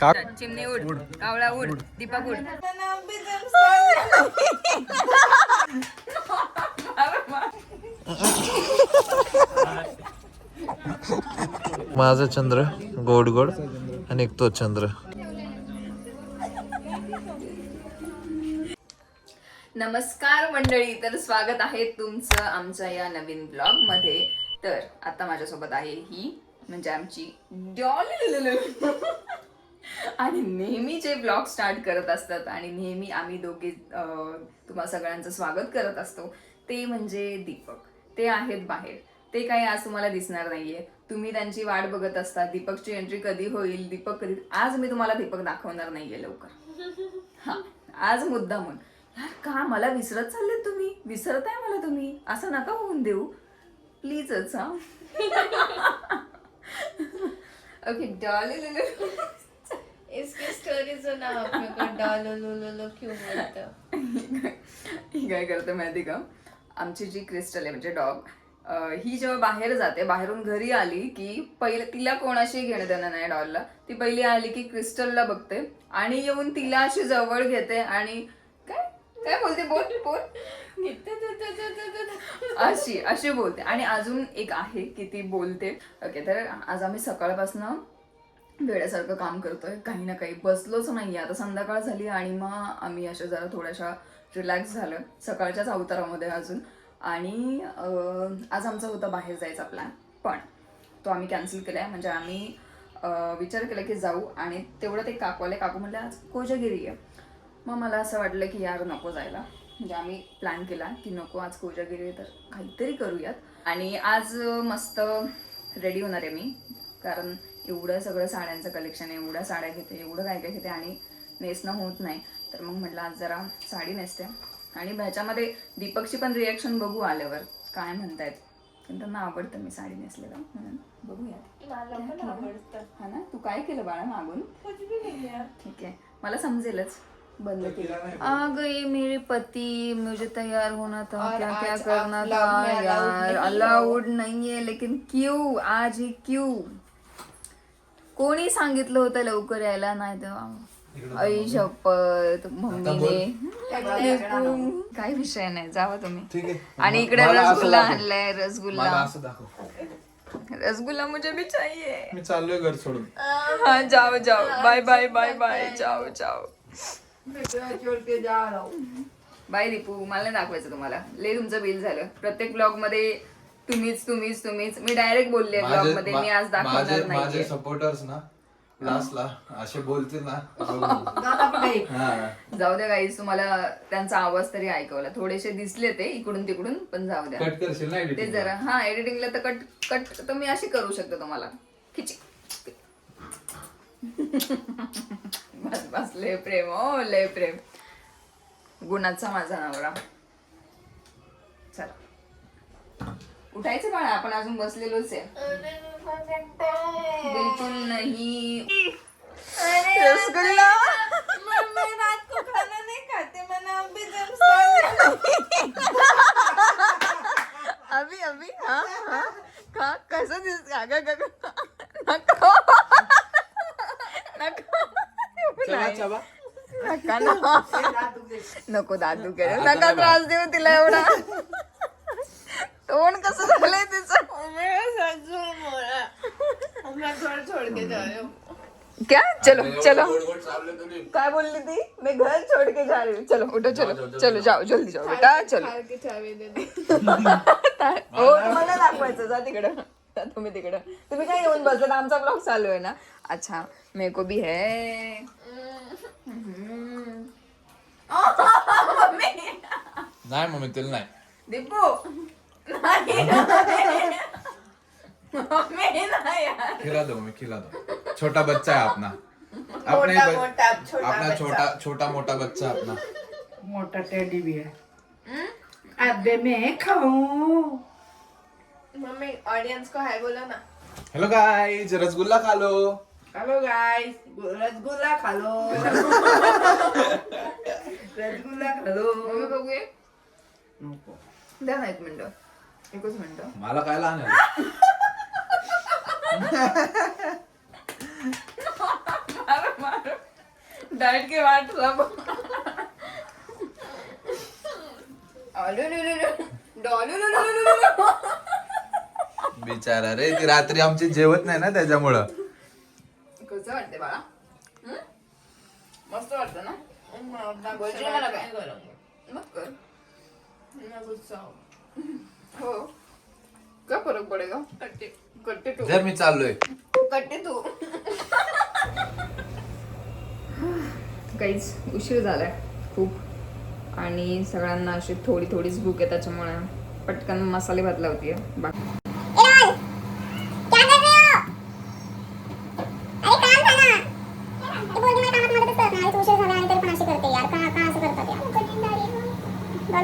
का? चिमणी उड कावळा उड दीपक उड. माझा चंद्र गोड गोड आणि एक तो चंद्र. नमस्कार मंडळी तर स्वागत आहे तुमचं आमच्या या नवीन ब्लॉगमध्ये तर आता माझ्यासोबत आहे ही म्हणजे आमची डॉली. आणि नेहमी जे ब्लॉग स्टार्ट करत असतात आणि नेहमी आम्ही दोघे तुम्हा सगळ्यांचं स्वागत करत असतो ते म्हणजे दीपक. ते आहेत बाहेर. ते काही आज तुम्हाला दिसणार नाहीये. तुम्ही त्यांची वाट बघत असता. दीपकची एंट्री कधी होईल? दीपक कधी? आज मी तुम्हाला दीपक दाखवणार नाहीये लवकर. हा आज मुद्दा म्हणून यार का मला विसरत चालले तुम्ही? विसरताय मला तुम्ही? असं नका होऊन देऊ. प्लीजच हा. ओके डॉली इसकी स्टोरी सुना अपने को डालो लो लो लो क्यों बोलते हो? ही काय करते माहिती का? आमची जी क्रिस्टल आहे म्हणजे डॉग ही जेव्हा बाहेर जाते बाहेरून घरी आली की पहिले तिला कोणाशी घेणं देणं नाही डॉलला ती पहिली आली की क्रिस्टलला बघते आणि येऊन तिला अशी जवळ घेते आणि काय? काय बोलते? बोल बोल. अशी अशी बोलते. आणि अजून एक आहे की ती बोलते. ओके तर आज आम्ही सकाळपासून वेळेसारखं काम करतोय. काही ना काही बसलोच नाही आता संध्याकाळ झाली आणि मग आम्ही अशा जरा थोड्याशा रिलॅक्स झालं. सकाळच्याच अवतारामध्ये अजून. आणि आज आमचा होता बाहेर जायचा प्लॅन पण तो आम्ही कॅन्सल केला आहे म्हणजे आम्ही विचार केला की जाऊ. आणि तेवढं ते काकवाले काकू म्हणले आज कोजागिरी आहे. मग मला असं वाटलं की यार नको जायला. म्हणजे आम्ही प्लॅन केला की नको आज कोजागिरी आहे, तर काहीतरी करूयात. आणि आज मस्त रेडी होणार आहे मी. कारण एवढं सगळं साड्यांचं कलेक्शन आहे एवढ्या साड्या घेते एवढं काय काय घेते आणि नेसणं होत नाही. तर मग म्हटलं आज जरा साडी नेसते. आणि ह्याच्यामध्ये दीपकची पण रिॲक्शन बघू आल्यावर काय म्हणतायत. पण त्यांना आवडतं मी साडी नेसलेलं म्हणून आवडतं. हा ना? तू काय केलं बाळा मागून? है ठीक आहे. मला समजेलच. बंद केलं आ गए मेरे पति मुझे तैयार होना था क्या क्या करना था यार। नहीं हो। अलाउड नहीं है लेकिन क्यों? आज ही क्यों? कोणी सांगितलं होतं लवकर यायला? नाही तेव्हा आई शपथ मम्मीने. काही विषय नाही जावा तुम्ही. आणि इकडे रसगुल्ला. आणलाय रसगुल्ला. रसगुल्ला मुझे भी चाहिए मी चाललोय घर सोडून. हाँ जाओ जाओ. बाय बाय बाय बाय जाओ जाओ. बाय दीपू मला दाखवायचं तुम्हाला. लय तुमचं बिल झालं. प्रत्येक ब्लॉगमध्ये तुम्हीच तुम्हीच तुम्हीच. मी डायरेक्ट बोलले ब्लॉग माझे मध्ये मी आज मा- माझे दाखवणार माझे सपोर्टर्स ना लास्टला असे बोलतील ना हा. जाऊ द्या गाईज तुम्हाला त्यांचा आवाज तरी ऐकवला. थोडेसे दिसले ते इकडून तिकडून पण जाऊ द्या. कट करशील ना ते editing? जरा हा एडिटिंगला तर कट कट तर मी अशी करू शकते तुम्हाला. खिची बस बस लय प्रेम हो लय प्रेम. गुणाचा माझा नवरा. चला. उठायचं बाळा आपण अजून बसलेलोच आहे. बिलकुल नाही. रसगुल्ला? मैं रात को खाना नहीं खाते मैंने अभी अभी अभी हा हा. का कसं दिस अगं गं नको. नको. नका ना. नको दादू करे नका त्रास देऊ तिला एवढा तोंड कसं झालंय तिचं मेरा सच बोला मैं घर छोड़ के जा रही हूँ क्या चलो. काय बोलली ती? मैं घर छोड़ के जा रही हूँ. चलो उठो चलो चलो जाओ. जल्दी जाओ बेटा चलो. कार की चाबी दे. दी हो तुम्हाला दाखवायचं जा तिकडं. तुम्ही तिकडं. तुम्ही काय येऊन बसलात आमचा ब्लॉग चालू आहे ना? अच्छा मेरे को भी है. नाही मम्मी तिला नाही. दिप्पू नाही नाही. मम्मी नाही यार. खिला दो मम्मी खिला दो. छोटा बच्चा है अपना अपना ही मोटा ब- मोटा छोटा अपना बच्चा. छोटा छोटा मोटा बच्चा अपना मोटा टेडी बियर अबे मैं खाऊं. मम्मी ऑडियंस को हाय बोलो ना. हेलो गाइस रसगुल्ला खा लो हेलो गाइस रसगुल्ला खा लो रसगुल्ला खा लो मम्मी बघूया. नको. द्या ना एक मिनिट. एकच मिनिट. मला काय लहान आहे? मारा, मारा. डाइट के बाद सब. बिचारा रे ती रात्री आमची जेवत नाही ना त्याच्यामुळं. कसं वाटते बाळा? हं? मस्त वाटतं ना? हो. का फरक पडेगा कट्टे. कट्टे तू. जर मी चाललोय. कट्टे तू. काहीच उशीर झालाय खूप. आणि सगळ्यांना अशी थोडी थोडीच भूक आहे त्याच्यामुळे पटकन मसाले भात लावतीये बाकी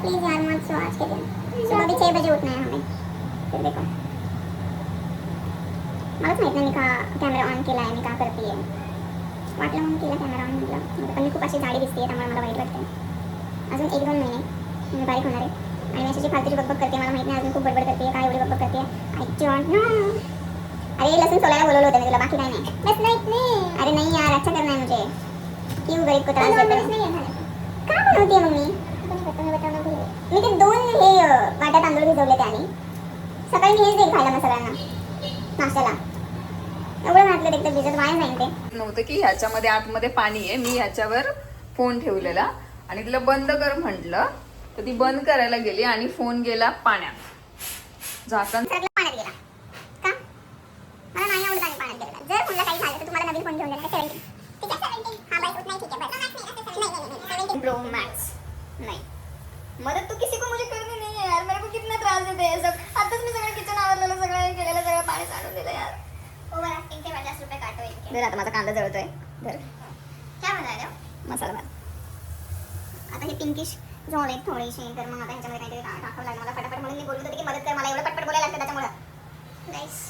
प्लीज यार. मत सो आज के दिन. सुबह भी छह बजे उठना है हमें. फिर देखो. मलाच माहीत नाही मी का कॅमेरा ऑन केला आहे मी का करते वाटलं म्हणून केला कॅमेरा ऑन म्हटलं. पण मी खूप अशी जाडी दिसते त्यामुळे मला वाईट वाटते अजून एक दोन महिने मी बारीक होणार आहे. आणि मी अशी जी फालतूची बकबक करते मला माहीत नाही अजून खूप बडबड करते काय एवढी बकबक करते. I don't know. अरे लसूण सोलायला बोलवलं होतं मी तुला बाकी काय नाही. बस नाही अरे नाही यार अच्छा है मुझे. क्यों गरीब को त्रास देते हो? का बनवते मग मी मी ते दोन हे अं, वाट्या तांदूळ भिजवले त्याने. सकाळी मी हेच देईल खायला मग सगळ्यांना नाश्त्याला. एवढं घातलं भिजत वाया जाईल ते. नव्हतं की ह्याच्यामध्ये आतमध्ये पाणी आहे मी ह्याच्यावर फोन ठेवलेला. आणि तिला बंद कर म्हटलं तर ती बंद करायला गेली आणि फोन गेला पाण्यात. झाकण सगळं पाण्यात गेला का मला नाही आवडत आणि पाण्यात गेलेला जर मुलं काही झालं तर तुम्हाला नवीन फोन घेऊन देणार सेव्हन्टीन ठीक आहे सेव्हन्टीन हा बाई नाही ठीक आहे बस सेव्हन्टीन प्रो मॅक्स नाही मदद तो किसी को मुझे करनी नहीं है यार मेरे को कितना त्रास देते हैं सब आताच मी सगळं किचन आवरलेलं सगळं हे केलेलं सगळं पाणी सांडून दिलं यार ओव्हर ऍक्टिंग ते पचास रुपये काटो इनके धर आता माझा कांदा जळतोय धर क्या बनायला मसाला भात आता हे पिंकिश झाले थोडेसे तर मग आता ह्याच्यामध्ये काहीतरी टा- टाकावं लागेल मला फटाफट म्हणून मी बोलत होते की मदत कर मला एवढं पटपट बोलायला लागतं त्याच्यामुळं गाइस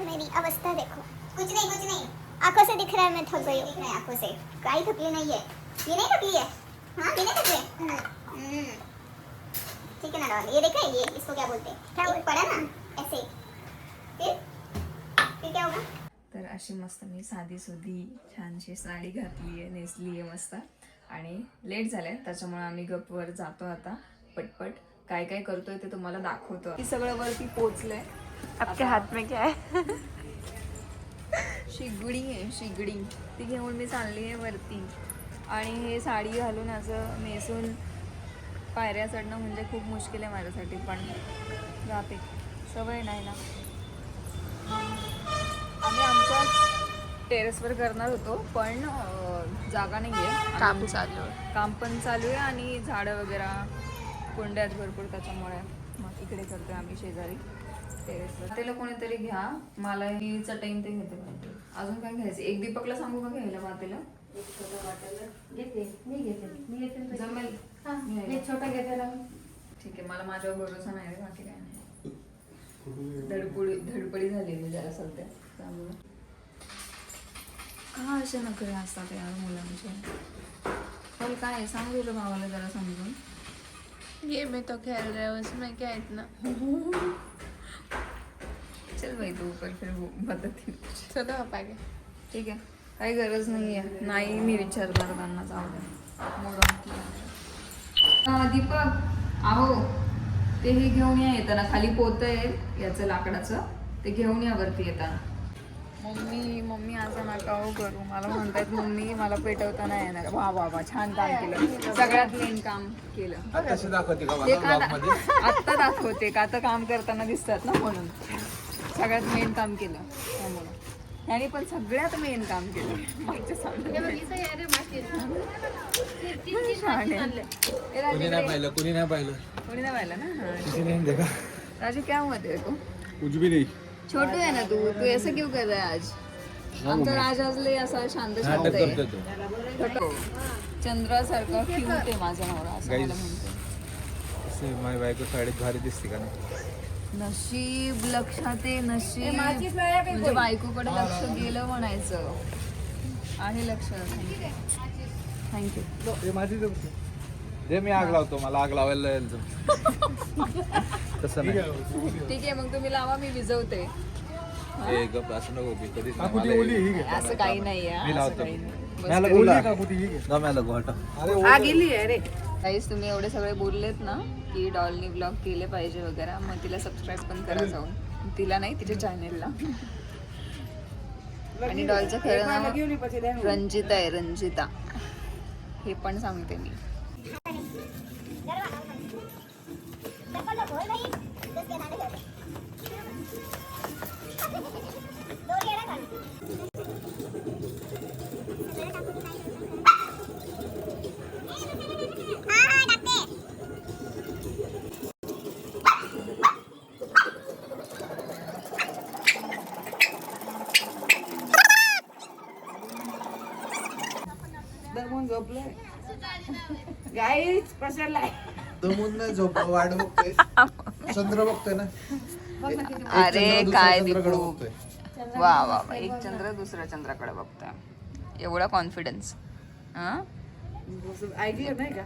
मेरी अवस्था देखो। कुछ नहीं कुछ नहीं। आंखों से दिख रहा है मैं थक गई दिख रहा है आंखों से। काही थकली नहीं है। ये नहीं थकली है। हाँ ये नहीं थकले। ठीक है ना डॉल ये देखा है ये इसको क्या बोलते हैं? क्या पड़ा ना ऐसे। फिर? फिर क्या होगा तर अशी मस्त मी साधी सुधी छानशी साडी घातली आहे नेसली आहे मस्त. आणि लेट झालंय त्याच्यामुळे आम्ही गपवर जातो आता. पटपट काय काय करतोय ते तुम्हाला दाखवतो. की सगळं वरती पोचलंय आपल्या हात में क्या है? शिगडी आहे शिगडी. ती घेऊन मी चालली आहे वरती. आणि हे साडी घालून असं नेसून पायऱ्या चढणं म्हणजे खूप मुश्किल आहे माझ्यासाठी पण जाते. सवय नाही ना. आम्ही आमच्याच टेरेसवर करणार होतो पण जागा नाही आहे काम चालू आहे. काम पण चालू आहे आणि झाडं वगैरे कुंड्यात भरपूर त्याच्यामुळे मग इकडे करतोय आम्ही शेजारी टेरेसवर. त्याला कोणीतरी घ्या मला ही चटईन ते घेते. अजून काय घ्यायचं? एक दीपकला सांगू का घ्यायला वाटेला जमेल. घ्यायला. छोटा घेते ठीक आहे मला माझ्यावर भरोसा नाही रे, बाकी काय नाही. धडपडी धडपडी झालेली जरा सध्या. त्यामुळे. का असे नखरे असतात यार मुलांचे? चल काय? सांग तुझ्या भावाला जरा समजून. ये में तो खेल रहे हो उसमें क्या इतना चल भाई तू ऊपर फिर वो मदत चलो पापा के ठीक आहे. काही गरज नाही आहे नाही मी जाऊ द्या मोडून. हा, दीपक. आहो ते हे घेऊन या येताना. खाली पोत आहे याचं लाकडाचं. ते घेऊन या वरती येताना. मम्मी मम्मी असं नका हो करू. मला म्हणतात मम्मी मला पेटवता नाही येणार. वा वा वा. छान काम केलं. सगळ्यात मेन काम केलं. कशी दाखवते का ते का आत्ता दाखवते. का आता काम करताना दिसतात ना म्हणून. सगळ्यात मेन काम केलं. त्यामुळे. त्याने पण सगळ्यात मेन काम केलं. मागच्या आहे. कुणी नाही पाहिलं कुणी नाही पाहिलं. कोणी नाही पाहिलं ना? हाँ, किसी नहीं देखा. राजू क्या हुआ तेरे को? कुछ भी नहीं छोटू है ना तू? तू ऐसा क्यों कर रहा है आज? आमचा राज आज लय असा शांत शांत नाटक आहे. करतो तो. चंद्रासारखा क्यूट आहे माझा नवरा असं मला Guys. म्हणतो माझी बायको साडीत भारी दिसते का नाही? नशीब लक्षात आहे नशीब. म्हणजे बायकोकडे लक्ष गेलं म्हणायचं. आहे लक्षात थँक्यू ते माझी जे मी आग लावतो मला आग लावायला यायचं तसं नाही. ठीक आहे मग तुम्ही लावा मी विजवते. असं नको कधीच असं काही नाही आहे असं काही नाही. हा गेली अरे. काहीच तुम्ही एवढे सगळे बोललेत ना की डॉलनी ब्लॉग केले पाहिजे वगैरे मग तिला सबस्क्राईब पण करा जाऊन. तिला नाही तिच्या चॅनेलला आणि डॉलचं खरं नाव रंजिता आहे रंजिता. हे पण सांगते मी. दमून झोपलोय. गाईच पसरलाय. दमून नाही झोप वाट बघतोय. चंद्र बघतोय ना? अरे काय दीपू? वा वा वा. एक चंद्र दुसऱ्या चंद्राकडे बघतोय. एवढा कॉन्फिडन्स ऐकलं नाही का?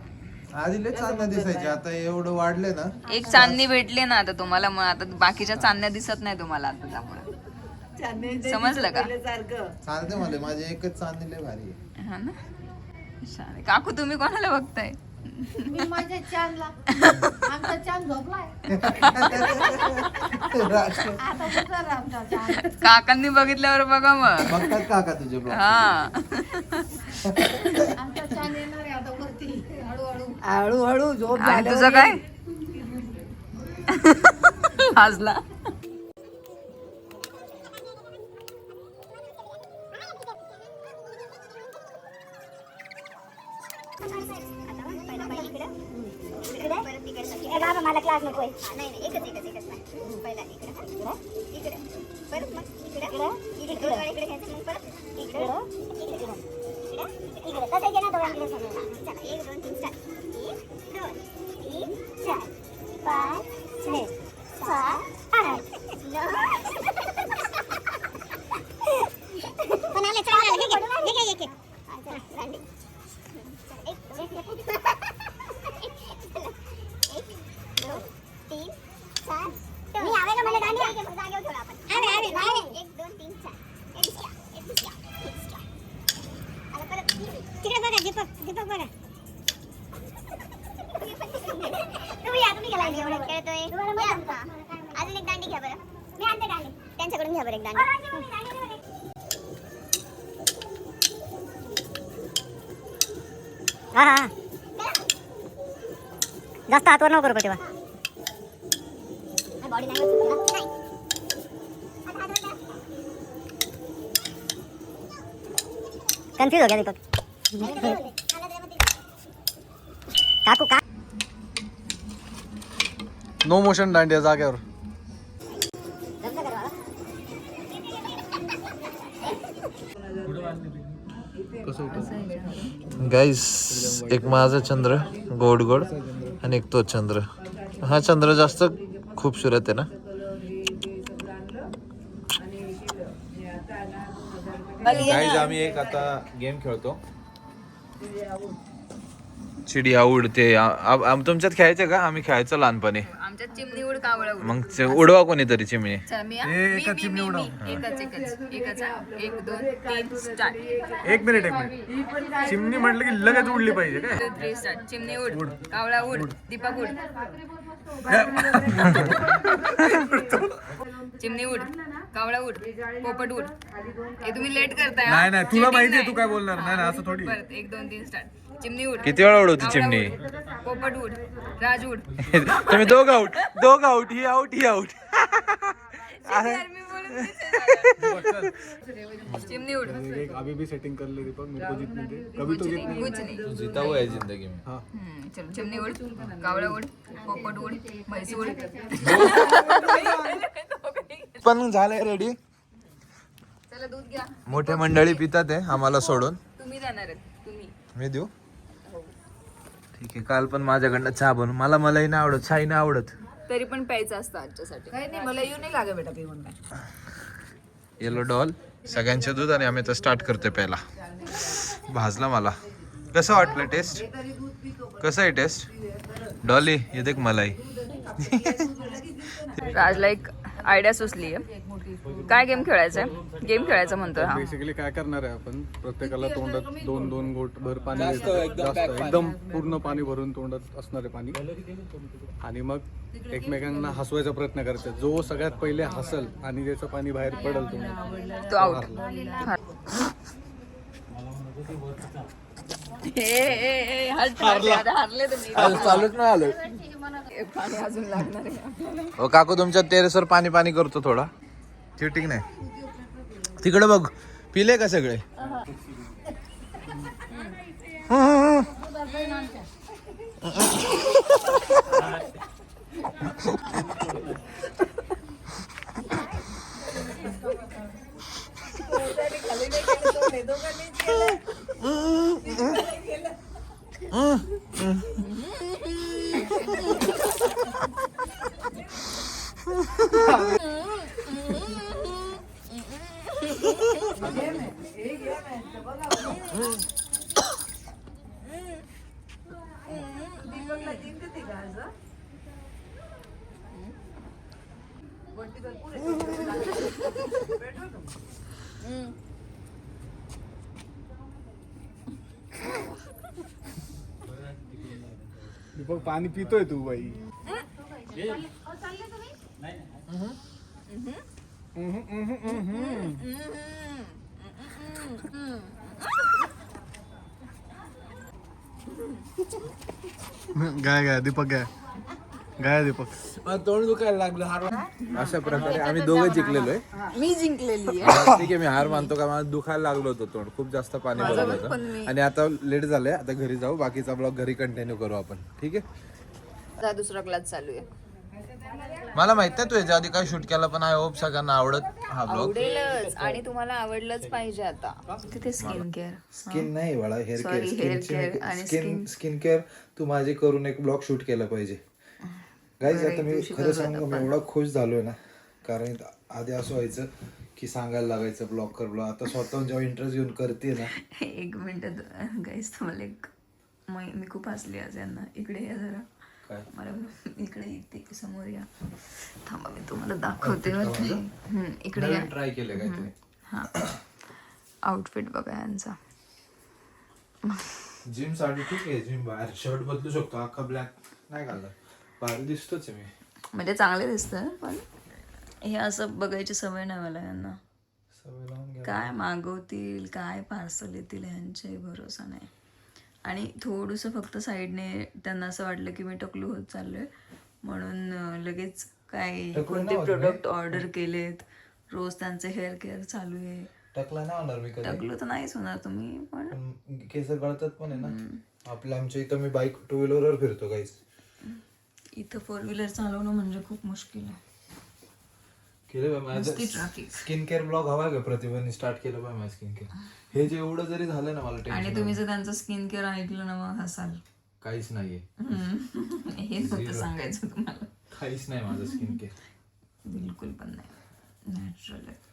आधी लय चांदण्या दिसायच्या आता एवढं वाढले ना? एक चांदणी भेटली ना आता तुम्हाला मग आता बाकीच्या चांदण्या दिसत नाही तुम्हाला आता त्यामुळे. समजलं का? सारखं. चालते मला माझी एकच चांदणी लय भारी आहे. हा ना? छान. काकू तुम्ही कोणाला बघताय? मी माझ्या चांदला. आमचा चांद झोपलाय. आता कुठं आमचा चांद काकांनी बघितल्यावर बघा मग. बघतात काका तुझे ब्लॉग हा. आमचा चांद येणार आहे आता वरती हळूहळू. हळूहळू झोप आणि तुझं काय? लाजला. ए बाबा मला क्लास नकोय नाही नाही एकच एकच एकच नाही. पहिला इकडे हा, इकडे? इकडे. परत मग इकडे. इकडे? इकडे इकडे घ्यायचं मग परत इकडे इकडे इकडे? इकडे. दीपक दीपक बघा तुम्ही या तुम्ही गेला एवढं खेळतोय. या. अजून एक दांडी घ्या बरं. मी आणते दांडी. त्यांच्याकडून घ्या बरं एक दांडी. हा हा जास्त हातवर नको करू तेव्हा बॉडी नाही. कन्फ्यूज हो गया दीपक. काकू का? नो मोशन दांडिया जाग्यावर गाईस एक माझा चंद्र गोड गोड आणि एक तो चंद्र. हा चंद्र जास्त खूपसुरत आहे ना? गाईज आम्ही एक आता गेम खेळतो. चिडिया उडते आ- आ- आम- तुमच्यात खेळायचे का? आम्ही खेळायचो लहानपणी. आमच्यात चिमणी उड कावळा उड मग उडवा कोणीतरी चिमणी. चला मी हा. मी- मी- मी- मी. एकच एकच. एकच हा. एक दोन तीन स्टार्ट एक मिनिट एक मिनिट. चिमणी म्हटलं की लगेच उडली पाहिजे काय? टू थ्री स्टार्ट चिमणी उड. कावळा उड. दीपक उड. चिमणी उड. कावळा उड. पोपट उड. हे तुम्ही लेट करताय हा? नाही नाही तुला Cheating माहितीये नाही. तू काय बोलणार. नाही नाही, असं थोडी परत एक दोन तीन स्टार्ट चिमणी उड. किती वेळा उडवते चिमणी? उड, पोपट उड. राज उड. तुम्ही दोघ आउट दोघ आउट ही आउट ही आउट अभी भी सेटिंग कर ले दीपक मेरे को जीतने दे कभी तो जीतने कुछ नहीं. जीता हुआ है जिंदगी में. हम्म, चलो चिमणी उड कावळा उड पोपट उड म्हैस उड. पण झालंय रेडी चला दूध घ्या. मोठे मंडळी पितात आहे आम्हाला सोडून. तुम्ही जाणार तुम्ही. मी देऊ? ठीक आहे काल पण माझ्याकडनं चहा बनवून मला मलाही नाही आवडत चहाही नाही आवडत. तरी पण प्यायचं असतं आजच्यासाठी. काही नाही मला येऊ नाही लागे बेटा पिऊन काय. येलो डॉल सगळ्यांचे दूध आणि आम्ही तर स्टार्ट करतोय पहिला भाजला मला. कसं वाटलं टेस्ट कसं आहे टेस्ट डॉली ये देख मलाई. राजला एक आयडिया सुचली आहे काय गेम खेळायचा गेम खेळायचा म्हणतोय हा. बेसिकली काय करणार आहे आपण? प्रत्येकाला तोंडात दोन दोन गोट भर पाणी द्यायचं. जास्त एकदम पूर्ण पाणी भरून तोंडात असणारे पाणी. आणि मग एकमेकांना हसवायचा प्रयत्न करायचा. जो सगळ्यात पहिले हसल आणि त्याचं पाणी बाहेर पडल तोंडात तो आउट हारले. तुम्ही चालूच नाही आलो. पाणी अजून लागणार आहे. हो काकू तुमच्या टेरेसवर पाणी पाणी करतो थोडा. चिटिंग नाही. तिकडे बघ पिले का सगळे? दीपक पाणी पितोय तू बाई. गाय गाय दीपक गाय गाय दीपक तोंड दुखायला लागलं अशा प्रकारे आम्ही दोघं जिंकलेलो आहे मी जिंकलेली ठीक आहे मी हार मानतो का? मला दुखायला लागलो होतं तोंड. खूप जास्त पाणी भरलं होतं. आणि आता लेट झालंय. आता घरी जाऊ. बाकीचा ब्लॉग घरी कंटिन्यू करू आपण. ठीक आहे? आहे दुसरा क्लास चालू आहे. मला माहीत नाही तू याच्या आधी काय शूट केला पण आय होप सगळ्यांना आवडत हा ब्लॉग आणि तुम्हाला आवडलंच पाहिजे आता. तिथे स्किन केअर स्किन नाही बाळा हेअर hair care केअर आणि स्किन स्किन केअर तू माझे करून एक ब्लॉग शूट केला पाहिजे. गाईज आता मी खरं सांगू मी एवढा खुश झालोय ना कारण आधी असं व्हायचं की सांगायला लागायचं ब्लॉग कर ब्लॉग आता स्वतःहून जेव्हा इंटरेस्ट घेऊन करते ना. एक मिनिट गाईस तुम्हाला एक मी खूप हसली आज यांना. इकडे या जरा. काय? मला इकडे येते समोर या. थांबा मी तुम्हाला दाखवते. इकडे या. ट्राय केलं काय तुम्ही हा. आउटफिट बघा यांचा. जिमसाठी ठीक आहे जिम बाहेर शर्ट बदलू शकतो अख्खा ब्लॅक नाही घालत भारी दिसतोच मी. म्हणजे चांगले दिसतं पण हे असं बघायची सवय नाही मला यांना. सवय लावून घ्या. काय मागवतील काय पार्सल येतील ह्यांचाही भरोसा नाही. आणि थोडंसं फक्त साईडने त्यांना असं वाटलं की मी टकलू होत चाललोय म्हणून लगेच काय कोणते प्रोडक्ट ऑर्डर केलेत. रोज त्यांचे हेअर केअर चालू आहे. टकला नाही होणार मी कधी. टकलू तर नाहीच होणार तुम्ही पण पण केस गळतात पण आहे ना. आपल्या आमच्या इथं मी बाईक टू व्हीलरवर फिरतो काहीच इथं फोर व्हीलर चालवणं म्हणजे खूप मुश्किल आहे. केलं माझं स्किन केअर ब्लॉग हवा का प्रतिभाने स्टार्ट केलं पाहिजे माझं स्किन केअर हे जे एवढं जरी झालं ना मला आणि टेन्शन तुम्ही जर त्यांचं स्किन केअर ऐकलं ना मग हसाल. काहीच नाहीये. हम्म. हे नव्हतं सांगायचं तुम्हाला. काहीच नाही माझं स्किन केअर बिलकुल पण नाही. नॅचरल आहे.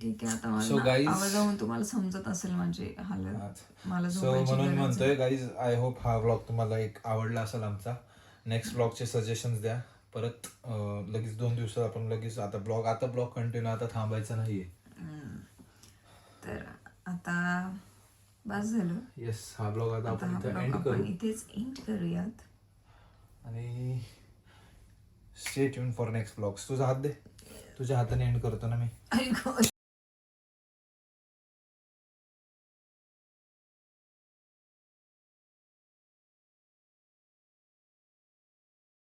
ठीक आहे आता So मला guys- तुम्हाला समजत असेल माझी हालत. मला सो झोपायची म्हणून गरज आहे. म्हणतोय गाईज आय होप हा ब्लॉग तुम्हाला एक आवडला असेल आमचा. नेक्स्ट ब्लॉगचे सजेशन्स द्या. परत लगेच दोन दिवसात आपण लगेच आता ब्लॉग आता ब्लॉग कंटिन्यू आता थांबायचा नाहीये. तर आता बस झालं. येस हा ब्लॉग आता आपण इथं एंड करू. इथेच एंड करूयात. आणि stay tune for next blogs तुझा हात दे. तुझ्या हाताने एंड करतो ना मी.